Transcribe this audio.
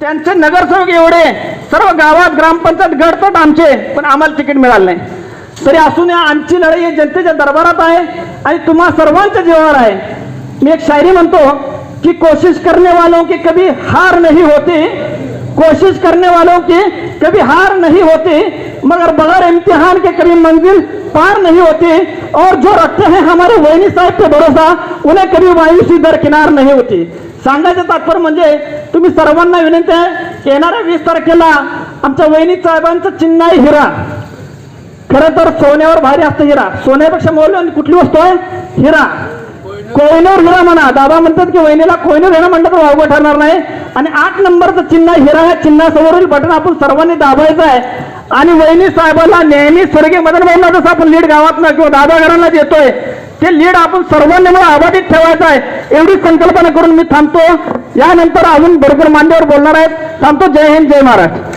त्यांचे नगरसेवक एवढे सर्व गावात ग्रामपंचायत घडतात आमचे पण आम्हाला तिकीट मिळालं नाही. तरी असून या आमची लढाई ही जनतेच्या दरबारात आहे आणि तुम्हा सर्वांच्या जीवावर आहे. मी एक शायरी म्हणतो की कोशिश करणे वालों की कभी हार नहीं होती कोशिश करने वालों की कभी हार नहीं होती मगर बगैर इम्तिहान के कभी मंजिल पार नहीं होती और जो रखते हैं हमारे वैनी साहेब पे भरोसा उन्हें कभी मायूसी दरकिनार नहीं होती। सांगायचं तात्पर्य म्हणजे तुम्ही सर्वांना विनंती आहे की येणाऱ्या वीस तारखेला आमच्या वहिनी साहेबांचं चिन्ह आहे हिरा खरं तर सोन्यावर भारी असतं हिरा. सोन्यापेक्षा मौल्यवान कुठली वस्तू आहे? हिरा. कोयनूर हिरा म्हणा. दादा म्हणतात की वहिनीला कोयनूर हिरा म्हणतात तर वावगं ठरणार नाही. आणि आठ नंबरचं चिन्ह हिरा या चिन्हासमोरील बटन आपण सर्वांनी दाबायचं आहे. आणि वहिनी साहेबांना नेहमी स्वर्गीय मदन भाऊंना जसं आपण लीड गावातनं किंवा दादा घरांना देतोय ते लीड आपण सर्वांनी मला अबाधित ठेवायचं आहे. एवढी संकल्पना करून मी थांबतो. यानंतर अजून भरपूर मांडीवर बोलणार आहेत. थांबतो. जय हिंद जय महाराष्ट्र.